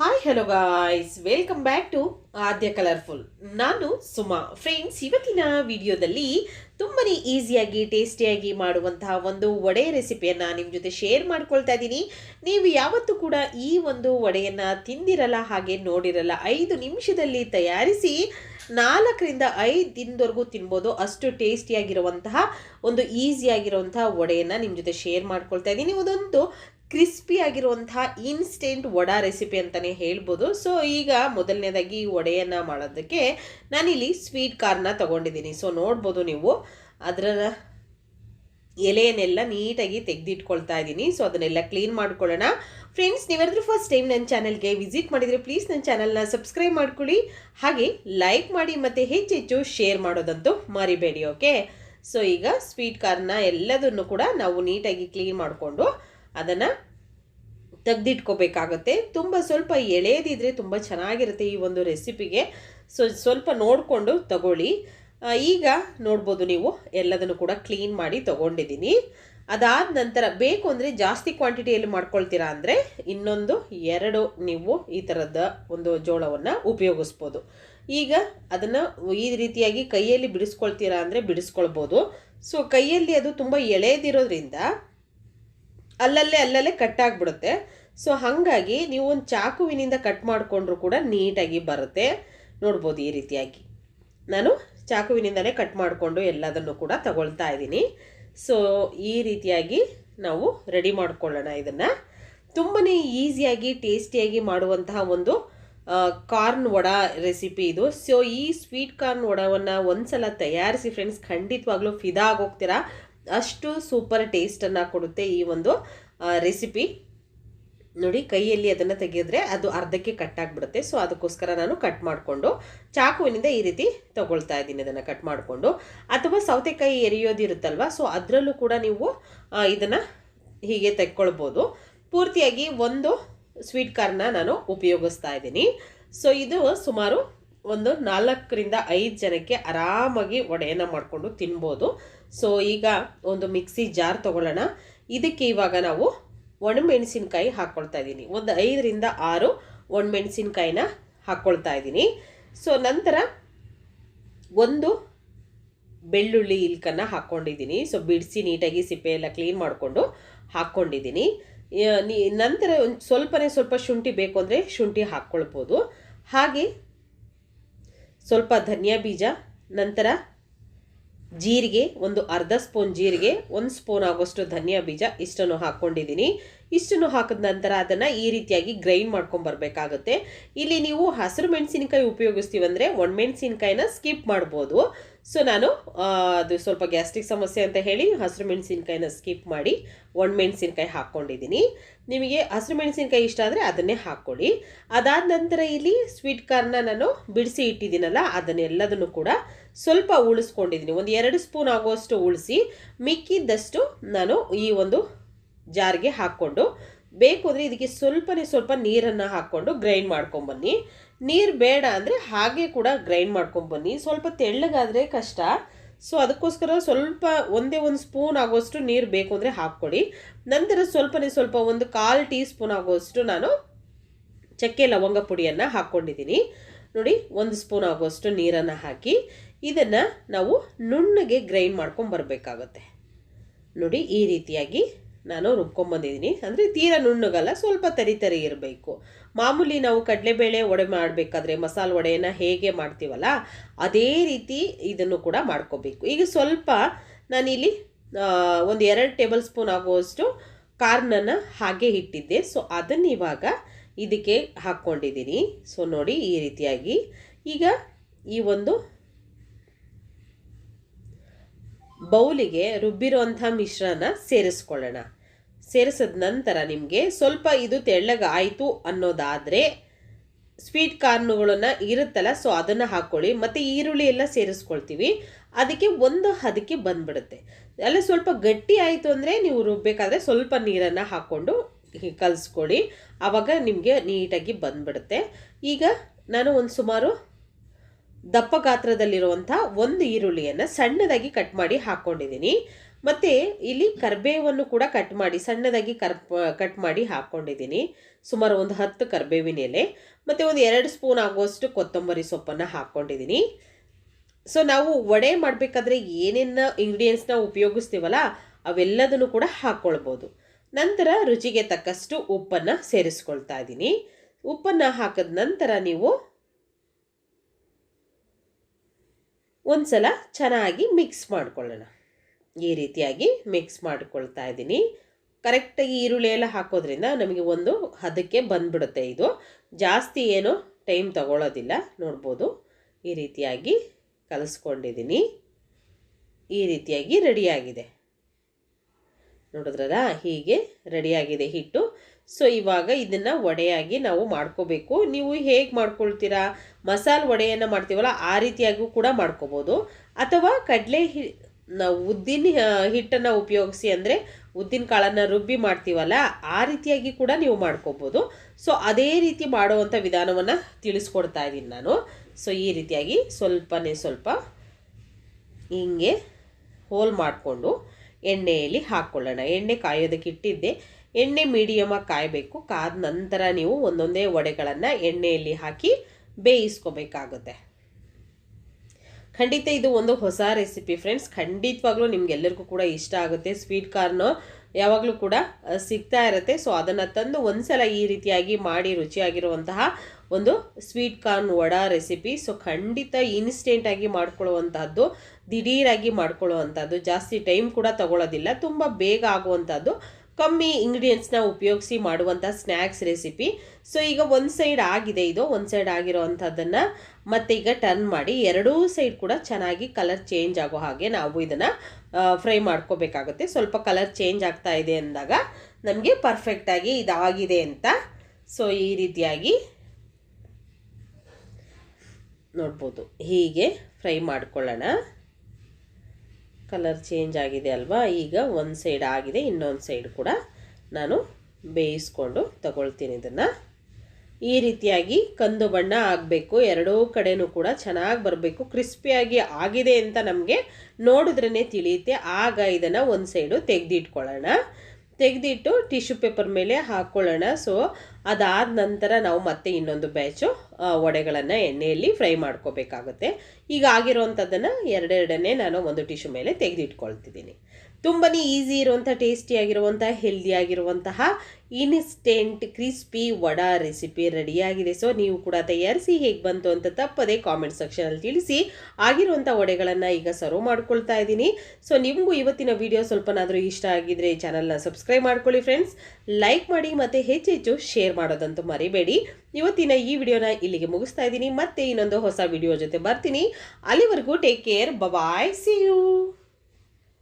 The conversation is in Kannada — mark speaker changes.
Speaker 1: Hi hello guys welcome back to Aadya colourful ನಾನು ಸುಮಾ. ಫ್ರೆಂಡ್ಸ್ ಇವತ್ತಿನ ವಿಡಿಯೋದಲ್ಲಿ ತುಂಬಾ ಈಸಿಯಾಗಿ ಟೇಸ್ಟಿಯಾಗಿ ಮಾಡುವಂತಹ ಒಂದು ವಡೆ ರೆಸಿಪಿಯನ್ನು ನಿಮ್ಮ ಜೊತೆ ಶೇರ್ ಮಾಡ್ಕೊಳ್ತಾ ಇದ್ದೀನಿ ನೀವು ಯಾವತ್ತೂ ಕೂಡ ಈ ಒಂದು ವಡೆಯನ್ನು ತಿಂದಿರಲ್ಲ, ಹಾಗೆ ನೋಡಿರಲ್ಲ, ಐದು ನಿಮಿಷದಲ್ಲಿ ತಯಾರಿಸಿ ನಾಲ್ಕರಿಂದ ಐದು ದಿನದವರೆಗೂ ತಿನ್ಬೋದು. ಅಷ್ಟು ಟೇಸ್ಟಿಯಾಗಿರುವಂತಹ ಒಂದು ಈಸಿಯಾಗಿರುವಂತಹ ವಡೆಯನ್ನು ನಿಮ್ಮ ಜೊತೆ ಶೇರ್ ಮಾಡ್ಕೊಳ್ತಾ ಇದ್ದೀನಿ ಇದೊಂದು ಕ್ರಿಸ್ಪಿ ಆಗಿರುವಂತಹ ಇನ್ಸ್ಟೆಂಟ್ ವಡಾ ರೆಸಿಪಿ ಅಂತಲೇ ಹೇಳ್ಬೋದು. ಸೊ ಈಗ ಮೊದಲನೇದಾಗಿ ಈ ವಡೆಯನ್ನು ಮಾಡೋದಕ್ಕೆ ನಾನಿಲ್ಲಿ ಸ್ವೀಟ್ ಕಾರ್ನ ತೊಗೊಂಡಿದ್ದೀನಿ. ಸೊ ನೋಡ್ಬೋದು ನೀವು. ಅದರ ಎಲೆಯನ್ನೆಲ್ಲ ನೀಟಾಗಿ ತೆಗೆದಿಟ್ಕೊಳ್ತಾ ಇದ್ದೀನಿ. ಸೊ ಅದನ್ನೆಲ್ಲ ಕ್ಲೀನ್ ಮಾಡ್ಕೊಳ್ಳೋಣ. ಫ್ರೆಂಡ್ಸ್ ನೀವಾದರೂ ಫಸ್ಟ್ ಟೈಮ್ ನನ್ನ ಚಾನಲ್ಗೆ ವಿಸಿಟ್ ಮಾಡಿದರೆ ಪ್ಲೀಸ್ ನನ್ನ ಚಾನಲ್ನ ಸಬ್ಸ್ಕ್ರೈಬ್ ಮಾಡ್ಕೊಳ್ಳಿ. ಹಾಗೆ ಲೈಕ್ ಮಾಡಿ ಮತ್ತು ಹೆಚ್ಚೆಚ್ಚು ಶೇರ್ ಮಾಡೋದಂತೂ ಮರಿಬೇಡಿ ಓಕೆ ಸೊ ಈಗ ಸ್ವೀಟ್ ಕಾರ್ನ ಎಲ್ಲದನ್ನು ಕೂಡ ನಾವು ನೀಟಾಗಿ ಕ್ಲೀನ್ ಮಾಡಿಕೊಂಡು ಅದನ್ನು ತೆಗ್ದಿಟ್ಕೋಬೇಕಾಗತ್ತೆ. ತುಂಬ ಸ್ವಲ್ಪ ಎಳೆಯದಿದ್ದರೆ ತುಂಬ ಚೆನ್ನಾಗಿರುತ್ತೆ ಈ ಒಂದು ರೆಸಿಪಿಗೆ. ಸೊ, ಸ್ವಲ್ಪ ನೋಡಿಕೊಂಡು ತಗೊಳ್ಳಿ. ಈಗ ನೋಡ್ಬೋದು ನೀವು, ಎಲ್ಲದನ್ನು ಕೂಡ ಕ್ಲೀನ್ ಮಾಡಿ ತಗೊಂಡಿದ್ದೀನಿ. ಅದಾದ ನಂತರ ಬೇಕು ಅಂದರೆ ಜಾಸ್ತಿ ಕ್ವಾಂಟಿಟಿಯಲ್ಲಿ ಮಾಡ್ಕೊಳ್ತೀರಾ ಅಂದರೆ ಇನ್ನೊಂದು ಎರಡು ನೀವು ಈ ಥರದ ಒಂದು ಜೋಳವನ್ನು ಉಪಯೋಗಿಸ್ಬೋದು. ಈಗ ಅದನ್ನು ಈ ರೀತಿಯಾಗಿ ಕೈಯಲ್ಲಿ ಬಿಡಿಸ್ಕೊಳ್ತೀರಾ ಅಂದರೆ ಬಿಡಿಸ್ಕೊಳ್ಬೋದು. ಸೊ, ಕೈಯಲ್ಲಿ ಅದು ತುಂಬ ಎಳೆದಿರೋದ್ರಿಂದ ಅಲ್ಲಲ್ಲೇ ಅಲ್ಲಲ್ಲೇ ಕಟ್ ಆಗಿಬಿಡುತ್ತೆ ಸೊ ಹಾಗಾಗಿ ನೀವು ಒಂದು ಚಾಕುವಿನಿಂದ ಕಟ್ ಮಾಡಿಕೊಂಡ್ರು ಕೂಡ ನೀಟಾಗಿ ಬರುತ್ತೆ. ನೋಡ್ಬೋದು ಈ ರೀತಿಯಾಗಿ. ನಾನು ಚಾಕುವಿನಿಂದಲೇ ಕಟ್ ಮಾಡಿಕೊಂಡು ಎಲ್ಲದನ್ನು ಕೂಡ ತಗೊಳ್ತಾ ಇದ್ದೀನಿ. ಸೊ ಈ ರೀತಿಯಾಗಿ ನಾವು ರೆಡಿ ಮಾಡ್ಕೊಳ್ಳೋಣ ಇದನ್ನು. ತುಂಬಾ ಈಸಿಯಾಗಿ, ಟೇಸ್ಟಿಯಾಗಿ ಮಾಡುವಂತಹ ಒಂದು ಕಾರ್ನ್ ವಡಾ ರೆಸಿಪಿ ಇದು. ಸೊ ಈ ಸ್ವೀಟ್ ಕಾರ್ನ್ ವಡವನ್ನು ಒಂದ್ಸಲ ತಯಾರಿಸಿ ಫ್ರೆಂಡ್ಸ್ ಖಂಡಿತವಾಗ್ಲೂ ಫಿದಾ ಆಗೋಗ್ತೀರಾ? ಅಷ್ಟು ಸೂಪರ್ ಟೇಸ್ಟನ್ನು ಕೊಡುತ್ತೆ ಈ ಒಂದು ರೆಸಿಪಿ ನೋಡಿ, ಕೈಯಲ್ಲಿ ಅದನ್ನು ತೆಗೆದ್ರೆ ಅದು ಅರ್ಧಕ್ಕೆ ಕಟ್ ಆಗಿಬಿಡುತ್ತೆ. ಸೊ ಅದಕ್ಕೋಸ್ಕರ ನಾನು ಕಟ್ ಮಾಡಿಕೊಂಡು, ಚಾಕುವಿನಿಂದ ಈ ರೀತಿ ತೊಗೊಳ್ತಾ ಇದ್ದೀನಿ ಅದನ್ನು ಕಟ್ ಮಾಡಿಕೊಂಡು. ಅಥವಾ ಸೌತೆಕಾಯಿ ಎರಿಯೋದಿರುತ್ತಲ್ವ ಸೊ ಅದರಲ್ಲೂ ಕೂಡ ನೀವು ಇದನ್ನು ಹೀಗೆ ತೆಕ್ಕೊಳ್ಬೋದು. ಪೂರ್ತಿಯಾಗಿ ಒಂದು ಸ್ವೀಟ್ ಕಾರ್ನ ನಾನು ಉಪಯೋಗಿಸ್ತಾ ಇದ್ದೀನಿ. ಸೊ ಇದು ಸುಮಾರು ಒಂದು ನಾಲ್ಕರಿಂದ ಐದು ಜನಕ್ಕೆ ಆರಾಮಾಗಿ ಒಡೆಯನ್ನು ಮಾಡಿಕೊಂಡು ತಿನ್ಬೋದು. ಸೊ ಈಗ ಒಂದು ಮಿಕ್ಸಿ ಜಾರ್ ತಗೊಳ್ಳೋಣ. ಇದಕ್ಕೆ ಇವಾಗ ನಾವು ಒಣಮೆಣಸಿನ್ಕಾಯಿ ಹಾಕ್ಕೊಳ್ತಾ ಇದ್ದೀನಿ. ಒಂದು ಐದರಿಂದ ಆರು ಒಣಮೆಣಸಿನ್ಕಾಯಿನ ಹಾಕ್ಕೊಳ್ತಾ ಇದ್ದೀನಿ. ಸೊ ನಂತರ ಒಂದು ಬೆಳ್ಳುಳ್ಳಿ ಇಲ್ಕನ್ನು ಹಾಕ್ಕೊಂಡಿದ್ದೀನಿ ಸೊ ಬಿಡಿಸಿ ನೀಟಾಗಿ ಸಿಪ್ಪೆ ಎಲ್ಲ ಕ್ಲೀನ್ ಮಾಡಿಕೊಂಡು ಹಾಕ್ಕೊಂಡಿದ್ದೀನಿ ನಂತರ ಒಂದು ಸ್ವಲ್ಪನೇ ಸ್ವಲ್ಪ ಶುಂಠಿ ಬೇಕು ಅಂದರೆ ಶುಂಠಿ ಹಾಕ್ಕೊಳ್ಬೋದು ಹಾಗೆ ಸ್ವಲ್ಪ ಧನಿಯಾ ಬೀಜ, ನಂತರ ಜೀರಿಗೆ ಒಂದು ಅರ್ಧ ಸ್ಪೂನ್ ಜೀರಿಗೆ ಒಂದು ಸ್ಪೂನ್ ಆಗೋಷ್ಟು ಧನಿಯಾ ಬೀಜ ಇಷ್ಟನ್ನು ಹಾಕ್ಕೊಂಡಿದ್ದೀನಿ. ಇಷ್ಟನ್ನು ಹಾಕಿದ ನಂತರ ಅದನ್ನು ಈ ರೀತಿಯಾಗಿ ಗ್ರೈಂಡ್ ಮಾಡ್ಕೊಂಬರ್ಬೇಕಾಗುತ್ತೆ ಇಲ್ಲಿ ನೀವು ಹಸಿರು ಮೆಣಸಿನಕಾಯಿ ಉಪಯೋಗಿಸ್ತೀವಂದರೆ ಒಣಮೆಣಸಿನ್ಕಾಯಿನ ಸ್ಕಿಪ್ ಮಾಡ್ಬೋದು. ಸೊ ನಾನು ಅದು ಸ್ವಲ್ಪ ಗ್ಯಾಸ್ಟ್ರಿಕ್ ಸಮಸ್ಯೆ ಅಂತ ಹೇಳಿ ಹಸಿರು ಮೆಣಸಿನ್ಕಾಯಿನ ಸ್ಕಿಪ್ ಮಾಡಿ ಒಣ ಮೆಣಸಿನಕಾಯಿ ಹಾಕ್ಕೊಂಡಿದ್ದೀನಿ ನಿಮಗೆ ಹಸಿರು ಮೆಣಸಿನ್ಕಾಯಿ ಇಷ್ಟ ಆದರೆ ಅದನ್ನೇ ಹಾಕ್ಕೊಳ್ಳಿ. ಅದಾದ ನಂತರ ಇಲ್ಲಿ ಸ್ವೀಟ್ ಕಾರ್ನ ನಾನು ಬಿಡಿಸಿ ಇಟ್ಟಿದ್ದೀನಲ್ಲ, ಅದನ್ನೆಲ್ಲದನ್ನು ಕೂಡ ಸ್ವಲ್ಪ ಉಳಿಸ್ಕೊಂಡಿದ್ದೀನಿ. ಒಂದು ಎರಡು ಸ್ಪೂನ್ ಆಗುವಷ್ಟು ಉಳಿಸಿ, ಮಿಕ್ಕಿದ್ದಷ್ಟು ನಾನು ಈ ಒಂದು ಜಾರ್ಗೆ ಹಾಕ್ಕೊಂಡು, ಬೇಕು ಅಂದರೆ ಇದಕ್ಕೆ ಸ್ವಲ್ಪನೇ ಸ್ವಲ್ಪ ನೀರನ್ನು ಹಾಕ್ಕೊಂಡು ಗ್ರೈಂಡ್ ಮಾಡ್ಕೊಂಬನ್ನಿ. ನೀರು ಬೇಡ ಅಂದರೆ ಹಾಗೆ ಕೂಡ ಗ್ರೈಂಡ್ ಮಾಡ್ಕೊಂಬನ್ನಿ. ಸ್ವಲ್ಪ ತೆಳ್ಳಗಾದರೆ ಕಷ್ಟ. ಸೊ ಅದಕ್ಕೋಸ್ಕರ ಸ್ವಲ್ಪ ಒಂದೇ ಒಂದು ಸ್ಪೂನ್ ಆಗೋಷ್ಟು ನೀರು ಬೇಕು ಅಂದರೆ ಹಾಕ್ಕೊಡಿ. ನಂತರ ಸ್ವಲ್ಪನೇ ಸ್ವಲ್ಪ ಒಂದು ಕಾಲು ಟೀ ಸ್ಪೂನ್ ಆಗೋಷ್ಟು ನಾನು ಚಕ್ಕೆ ಲವಂಗ ಪುಡಿಯನ್ನು ಹಾಕ್ಕೊಂಡಿದ್ದೀನಿ. ನೋಡಿ, ಒಂದು ಸ್ಪೂನ್ ಆಗೋಷ್ಟು ನೀರನ್ನು ಹಾಕಿ, ಇದನ್ನು ನಾವು ನುಣ್ಣಗೆ ಗ್ರೈಂಡ್ ಮಾಡ್ಕೊಂಡು ಬರಬೇಕಾಗತ್ತೆ ನೋಡಿ, ಈ ರೀತಿಯಾಗಿ ನಾನು ರುಬ್ಕೊಂಬಂದಿದ್ದೀನಿ. ಅಂದರೆ ತೀರ ನುಣ್ಣಗಲ್ಲ, ಸ್ವಲ್ಪ ತರಿ ತರಿ ಇರಬೇಕು. ಮಾಮೂಲಿ ನಾವು ಕಡಲೆಬೇಳೆ ವಡೆ ಮಾಡಬೇಕಾದ್ರೆ ಮಸಾಲೆ ವಡೆಯನ್ನು ಹೇಗೆ ಮಾಡ್ತೀವಲ್ಲ, ಅದೇ ರೀತಿ ಇದನ್ನು ಕೂಡ ಮಾಡ್ಕೋಬೇಕು. ಈಗ ಸ್ವಲ್ಪ ನಾನಿಲ್ಲಿ ಒಂದು ಎರಡು ಟೇಬಲ್ ಸ್ಪೂನ್ ಆಗುವಷ್ಟು ಕಾರ್ನನ್ನು ಹಾಗೆ ಇಟ್ಟಿದ್ದೆ. ಸೊ, ಅದನ್ನು ಇವಾಗ ಇದಕ್ಕೆ ಹಾಕ್ಕೊಂಡಿದ್ದೀನಿ. ಸೊ, ನೋಡಿ ಈ ರೀತಿಯಾಗಿ. ಈಗ ಈ ಒಂದು ಬೌಲಿಗೆ ರುಬ್ಬಿರುವಂಥ ಮಿಶ್ರಣ ಸೇರಿಸ್ಕೊಳ್ಳೋಣ. ಸೇರಿಸಿದ ನಂತರ ನಿಮಗೆ ಸ್ವಲ್ಪ ಇದು ತೆಳ್ಳಗೆ ಆಯಿತು ಅನ್ನೋದಾದರೆ ಸ್ವೀಟ್ ಕಾರ್ನುಗಳನ್ನು ಇರುತ್ತಲ್ಲ, ಸೊ ಅದನ್ನು ಹಾಕ್ಕೊಳ್ಳಿ ಮತ್ತು ಈರುಳ್ಳಿ ಎಲ್ಲ ಸೇರಿಸ್ಕೊಳ್ತೀವಿ. ಅದಕ್ಕೆ ಒಂದು ಹದಕ್ಕೆ ಬಂದ್ಬಿಡುತ್ತೆ. ಅಲ್ಲ, ಸ್ವಲ್ಪ ಗಟ್ಟಿ ಆಯಿತು ಅಂದರೆ ನೀವು ರುಬ್ಬಬೇಕಾದ್ರೆ ಸ್ವಲ್ಪ ನೀರನ್ನು ಹಾಕ್ಕೊಂಡು ಕಲಿಸ್ಕೊಳ್ಳಿ. ಆವಾಗ ನಿಮಗೆ ನೀಟಾಗಿ ಬಂದ್ಬಿಡುತ್ತೆ. ಈಗ ನಾನು ಒಂದು ಸುಮಾರು ದಪ್ಪ ಗಾತ್ರದಲ್ಲಿರುವಂಥ ಒಂದು ಈರುಳ್ಳಿಯನ್ನು ಸಣ್ಣದಾಗಿ ಕಟ್ ಮಾಡಿ ಹಾಕ್ಕೊಂಡಿದ್ದೀನಿ ಮತ್ತು ಇಲ್ಲಿ ಕರ್ಬೇವನ್ನು ಕೂಡ ಕಟ್ ಮಾಡಿ ಸಣ್ಣದಾಗಿ ಕರ್ ಕಟ್ ಮಾಡಿ ಹಾಕ್ಕೊಂಡಿದ್ದೀನಿ ಸುಮಾರು ಒಂದು ಹತ್ತು ಕರ್ಬೇವಿನ ಎಲೆ, ಮತ್ತು ಒಂದು ಎರಡು ಸ್ಪೂನ್ ಆಗುವಷ್ಟು ಕೊತ್ತಂಬರಿ ಸೊಪ್ಪನ್ನು ಹಾಕ್ಕೊಂಡಿದ್ದೀನಿ ಸೊ ನಾವು ವಡೆ ಮಾಡಬೇಕಾದ್ರೆ ಏನೇನು ಇಂಗ್ರೀಡಿಯೆಂಟ್ಸ್ನ ಉಪಯೋಗಿಸ್ತೀವಲ್ಲ, ಅವೆಲ್ಲದನ್ನು ಕೂಡ ಹಾಕ್ಕೊಳ್ಬೋದು ನಂತರ ರುಚಿಗೆ ತಕ್ಕಷ್ಟು ಉಪ್ಪನ್ನು ಸೇರಿಸ್ಕೊಳ್ತಾ ಇದ್ದೀನಿ. ಉಪ್ಪನ್ನು ಹಾಕಿದ ನಂತರ ನೀವು ಒಂದ್ಸಲ ಚೆನ್ನಾಗಿ ಮಿಕ್ಸ್ ಮಾಡ್ಕೊಳ್ಳೋಣ. ಈ ರೀತಿಯಾಗಿ ಮಿಕ್ಸ್ ಮಾಡ್ಕೊಳ್ತಾ ಇದ್ದೀನಿ. ಕರೆಕ್ಟಾಗಿ ಈರುಳ್ಳಿ ಎಲ್ಲ ಹಾಕೋದ್ರಿಂದ ನಮಗೆ ಒಂದು ಹದಕ್ಕೆ ಬಂದ್ಬಿಡುತ್ತೆ ಇದು. ಜಾಸ್ತಿ ಏನು ಟೈಮ್ ತಗೊಳ್ಳೋದಿಲ್ಲ ನೋಡ್ಬೋದು. ಈ ರೀತಿಯಾಗಿ ಕಲಿಸ್ಕೊಂಡಿದ್ದೀನಿ. ಈ ರೀತಿಯಾಗಿ ರೆಡಿಯಾಗಿದೆ ನೋಡಿದ್ರಲ್ಲ, ಹೀಗೆ ರೆಡಿಯಾಗಿದೆ ಹಿಟ್ಟು. ಸೊ ಇವಾಗ ಇದನ್ನು ವಡೆಯಾಗಿ ನಾವು ಮಾಡ್ಕೋಬೇಕು. ನೀವು ಹೇಗೆ ಮಾಡ್ಕೊಳ್ತೀರಾ? ಮಸಾಲೆ ವಡೆಯನ್ನು ಮಾಡ್ತೀವಲ್ಲ, ಆ ರೀತಿಯಾಗೂ ಕೂಡ ಮಾಡ್ಕೋಬೋದು. ಅಥವಾ ಕಡಲೆ ಹಿ ಉದ್ದಿನ ಹಿಟ್ಟನ್ನು ಉಪಯೋಗಿಸಿ ಅಂದರೆ ಉದ್ದಿನ ಕಾಳನ್ನು ರುಬ್ಬಿ ಮಾಡ್ತೀವಲ್ಲ, ಆ ರೀತಿಯಾಗಿ ಕೂಡ ನೀವು ಮಾಡ್ಕೋಬೋದು. ಸೊ, ಅದೇ ರೀತಿ ಮಾಡುವಂಥ ವಿಧಾನವನ್ನು ತಿಳಿಸ್ಕೊಡ್ತಾ ಇದ್ದೀನಿ ನಾನು. ಸೊ, ಈ ರೀತಿಯಾಗಿ ಸ್ವಲ್ಪನೇ ಸ್ವಲ್ಪ ಹಿಂಗೆ ಹೋಲ್ ಮಾಡಿಕೊಂಡು ಎಣ್ಣೆಯಲ್ಲಿ ಹಾಕ್ಕೊಳ್ಳೋಣ. ಎಣ್ಣೆ ಕಾಯೋದಕ್ಕೆ ಇಟ್ಟಿದ್ದೆ. ಎಣ್ಣೆ ಮೀಡಿಯಮಾಗಿ ಕಾಯಬೇಕು. ಕಾದ ನಂತರ ನೀವು ಒಂದೊಂದೇ ವಡೆಗಳನ್ನು ಎಣ್ಣೆಯಲ್ಲಿ ಹಾಕಿ ಬೇಯಿಸ್ಕೋಬೇಕಾಗುತ್ತೆ. ಖಂಡಿತ ಇದು ಒಂದು ಹೊಸ ರೆಸಿಪಿ ಫ್ರೆಂಡ್ಸ್. ಖಂಡಿತವಾಗ್ಲೂ ನಿಮ್ಗೆಲ್ಲರಿಗೂ ಕೂಡ ಇಷ್ಟ ಆಗುತ್ತೆ. ಸ್ವೀಟ್ ಕಾರ್ನು ಯಾವಾಗಲೂ ಕೂಡ ಸಿಗ್ತಾ ಇರುತ್ತೆ. ಸೊ, ಅದನ್ನು ತಂದು ಒಂದ್ಸಲ ಈ ರೀತಿಯಾಗಿ ಮಾಡಿ ರುಚಿಯಾಗಿರುವಂತಹ ಒಂದು sweet corn vada recipe. So, ಖಂಡಿತ ಇನ್ಸ್ಟೆಂಟಾಗಿ ಮಾಡ್ಕೊಳ್ಳುವಂಥದ್ದು ದಿಢೀರಾಗಿ ಮಾಡ್ಕೊಳ್ಳುವಂಥದ್ದು ಜಾಸ್ತಿ ಟೈಮ್ ಕೂಡ ತಗೊಳ್ಳೋದಿಲ್ಲ ತುಂಬ ಬೇಗ ಆಗುವಂಥದ್ದು ಕಮ್ಮಿ ಇಂಗ್ರೀಡಿಯೆಂಟ್ಸ್ನ ಉಪಯೋಗಿಸಿ ಮಾಡುವಂಥ ಸ್ನ್ಯಾಕ್ಸ್ ರೆಸಿಪಿ ಸೊ ಈಗ ಒಂದು ಸೈಡ್ ಆಗಿದೆ ಇದು. ಒಂದು ಸೈಡ್ ಆಗಿರೋ ಅಂಥದ್ದನ್ನು ಮತ್ತೆ ಈಗ ಟರ್ನ್ ಮಾಡಿ ಎರಡೂ ಸೈಡ್ ಕೂಡ ಚೆನ್ನಾಗಿ ಕಲರ್ ಚೇಂಜ್ ಆಗೋ ಹಾಗೆ ನಾವು ಇದನ್ನು ಫ್ರೈ ಮಾಡ್ಕೋಬೇಕಾಗುತ್ತೆ. ಸ್ವಲ್ಪ ಕಲರ್ ಚೇಂಜ್ ಆಗ್ತಾ ಇದೆ ಅಂದಾಗ ನಮಗೆ ಪರ್ಫೆಕ್ಟಾಗಿ ಇದಾಗಿದೆ ಅಂತ. ಸೊ ಈ ರೀತಿಯಾಗಿ ನೋಡ್ಬೋದು. ಹೀಗೆ ಫ್ರೈ ಮಾಡ್ಕೊಳ್ಳೋಣ. ಕಲರ್ ಚೇಂಜ್ ಆಗಿದೆ ಅಲ್ವಾ? ಈಗ ಒಂದು ಸೈಡ್ ಆಗಿದೆ, ಇನ್ನೊಂದು ಸೈಡ್ ಕೂಡ ನಾನು ಬೇಯಿಸ್ಕೊಂಡು ತಗೊಳ್ತೀನಿ ಇದನ್ನು. ಈ ರೀತಿಯಾಗಿ ಕಂದು ಬಣ್ಣ ಆಗಬೇಕು, ಎರಡೂ ಕಡೆನೂ ಕೂಡ ಚೆನ್ನಾಗಿ ಬರಬೇಕು ಕ್ರಿಸ್ಪಿಯಾಗಿ ಆಗಿದೆ ಅಂತ ನಮಗೆ ನೋಡಿದ್ರೇ ತಿಳಿಯುತ್ತೆ. ಆಗ ಇದನ್ನು ಒಂದು ಸೈಡು ತೆಗೆದಿಟ್ಕೊಳ್ಳೋಣ. ತೆಗೆದಿಟ್ಟು ಟಿಶ್ಯೂ ಪೇಪರ್ ಮೇಲೆ ಹಾಕ್ಕೊಳ್ಳೋಣ ಸೊ ಅದಾದ ನಂತರ ನಾವು ಮತ್ತೆ ಇನ್ನೊಂದು ಬ್ಯಾಚು ವಡೆಗಳನ್ನು ಎಣ್ಣೆಯಲ್ಲಿ ಫ್ರೈ ಮಾಡ್ಕೋಬೇಕಾಗುತ್ತೆ. ಈಗ ಆಗಿರೋವಂಥದ್ದನ್ನು ಎರಡೆರಡನ್ನೇ ನಾನು ಒಂದು ಟಿಶ್ಯೂ ಮೇಲೆ ತೆಗೆದಿಟ್ಕೊಳ್ತಿದ್ದೀನಿ. ತುಂಬಾ ಈಸಿ ಇರುವಂಥ ಟೇಸ್ಟಿಯಾಗಿರುವಂಥ ಹೆಲ್ದಿಯಾಗಿರುವಂತಹ ಇನ್ಸ್ಟೆಂಟ್ ಕ್ರಿಸ್ಪಿ ವಡಾ ರೆಸಿಪಿ ರೆಡಿಯಾಗಿದೆ ಸೊ ನೀವು ಕೂಡ ತಯಾರಿಸಿ ಹೇಗೆ ಬಂತು ಅಂತ ತಪ್ಪದೆ ಕಾಮೆಂಟ್ ಸೆಕ್ಷನಲ್ಲಿ ತಿಳಿಸಿ. ಆಗಿರುವಂಥ ವಡೆಗಳನ್ನು ಈಗ ಸರ್ವ್ ಮಾಡ್ಕೊಳ್ತಾ ಇದ್ದೀನಿ. ಸೊ ನಿಮಗೂ ಇವತ್ತಿನ ವಿಡಿಯೋ ಸ್ವಲ್ಪನಾದರೂ ಇಷ್ಟ ಆಗಿದ್ರೆ ಚಾನಲ್ನ ಸಬ್ಸ್ಕ್ರೈಬ್ ಮಾಡ್ಕೊಳ್ಳಿ ಫ್ರೆಂಡ್ಸ್ ಲೈಕ್ ಮಾಡಿ ಮತ್ತು ಹೆಚ್ಚೆಚ್ಚು ಶೇರ್ ಮಾಡೋದಂತೂ ಮರಿಬೇಡಿ. ಇವತ್ತಿನ ಈ ವಿಡಿಯೋನ ಇಲ್ಲಿಗೆ ಮುಗಿಸ್ತಾ ಇದ್ದೀನಿ. ಮತ್ತೆ ಇನ್ನೊಂದು ಹೊಸ ವಿಡಿಯೋ ಜೊತೆ ಬರ್ತೀನಿ. ಅಲ್ಲಿವರೆಗೂ take care bye bye see you